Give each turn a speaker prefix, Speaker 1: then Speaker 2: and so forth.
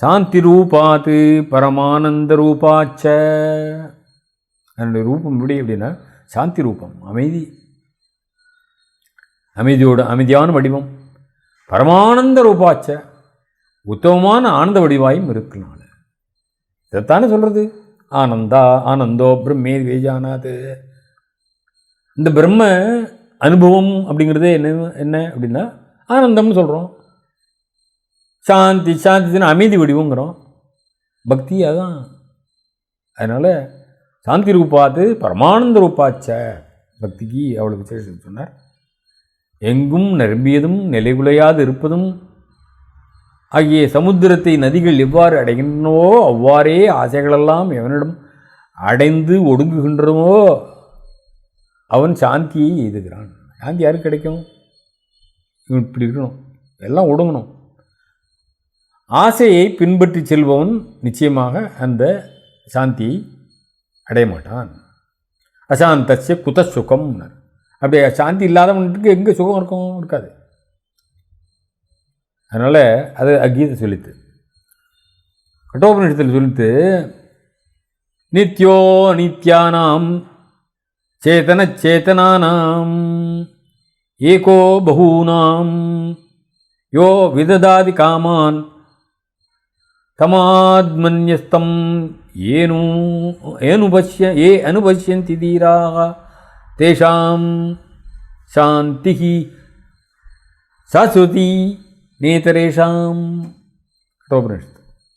Speaker 1: சாந்தி ரூபாத்து பரமானந்த ரூபாச்ச அதனுடைய ரூபம் எப்படி அப்படின்னா சாந்தி ரூபம் அமைதி. அமைதியோட அமைதியான வடிவம். பரமானந்த ரூபாச்ச உத்தமமான ஆனந்த வடிவாயும் இருக்கனால. இதைத்தானே சொல்கிறது ஆனந்தா ஆனந்தோ பிரம்மே வேஜானாது இந்த பிரம்ம அனுபவம் அப்படிங்கிறது என்ன என்ன அப்படின்னா ஆனந்தம்னு சொல்கிறோம் சாந்தி சாந்தி அமைதி வடிவங்கிறோம். பக்தி தான் அதனால் சாந்தி ரூபாது பரமானந்த ரூபாச்ச பக்திக்கு அவ்வளோ விசேஷம் சொன்னார். எங்கும் நிரம்பியதும் நிலைகுலையாது இருப்பதும் ஆகிய சமுத்திரத்தை நதிகள் எவ்வாறு அடைகின்றனவோ அவ்வாறே ஆசைகளெல்லாம் எவனிடம் அடைந்து ஒடுங்குகின்றனவோ அவன் சாந்தியை எய்துகிறான். சாந்தி யாருக்கு கிடைக்கும்? இவன் இப்படி இருக்கணும். எல்லாம் ஒடுங்கணும். ஆசையை பின்பற்றி செல்பவன் நிச்சயமாக அந்த சாந்தியை அடைய மாட்டான். அசாந்தஸ்ய குத சுகம் அப்படியே சாந்தி இல்லாதவனுக்கு எங்கே சுகம் இருக்கும்? இருக்காது. அதனால் அது அக்கீதை சொல்லித்து கட்டோபனிஷத்தில் சொல்லித்து நித்யோ நித்யானாம் சேத்தன சேத்தனானாம் ஏகோ பகூனாம் யோ விததாதி காமான் समात्मन्यस्तं ये अनुपश्यन्ति धीराः। तेषां शान्तिः शाश्वती नेतरेषाम् ततो